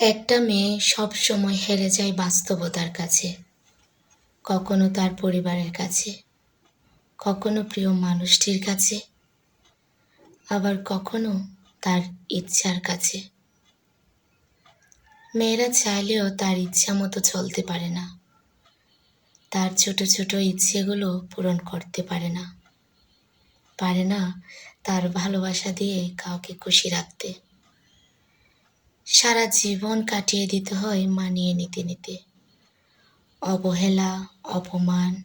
একটা মেয়ে সব সময় হেরে যায় বাস্তবতার কাছে, কখনো তার পরিবারের কাছে, কখনো প্রিয় মানুষটির কাছে, আবার কখনো তার ইচ্ছার কাছে। মেয়েরা চাইলেও তার ইচ্ছা মতো চলতে পারে না। তার ছোট ছোট ইচ্ছেগুলো পূরণ করতে পারে না। পারে না তার ভালোবাসা দিয়ে কাউকে খুশি রাখতে। সারা জীবন কাটিয়ে দিতে হয়, মানিয়ে নিতে নিতে। অবহেলা, অপমান,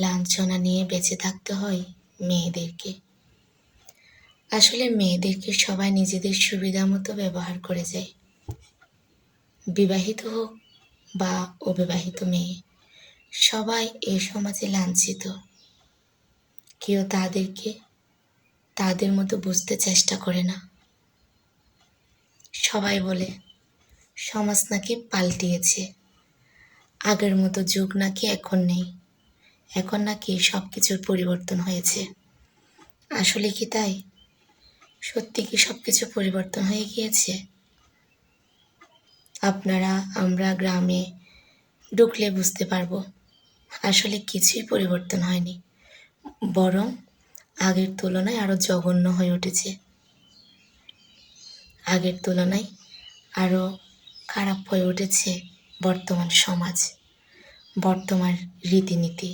লাঞ্ছনা নিয়ে বেঁচে থাকতে হয় মেয়েদেরকে। আসলে মেয়েদেরকে সবাই নিজেদের সুবিধা মতো ব্যবহার করে যায়। বিবাহিত হোক বা অবিবাহিত মেয়ে, সবাই এ সমাজে লাঞ্ছিত। কেউ তাদেরকে তাদের মতো বুঝতে চেষ্টা করে না। সবাই বলে, সমাজ নাকি পাল্টিয়েছে। আগের মতো যুগ নাকি এখন নেই। এখন নাকি সব কিছুর পরিবর্তন হয়েছে। আসলে কি তাই? সত্যি কি সব কিছু পরিবর্তন হয়ে গিয়েছে? আপনারা, আমরা গ্রামে ঢুকলে বুঝতে পারব, আসলে কিছুই পরিবর্তন হয়নি। বরং আগের তুলনায় আরও জঘন্য হয়ে উঠেছে। আগের তুলনায় আরও খারাপ হয়ে উঠেছে বর্তমান সমাজ বর্তমান রীতিনীতি।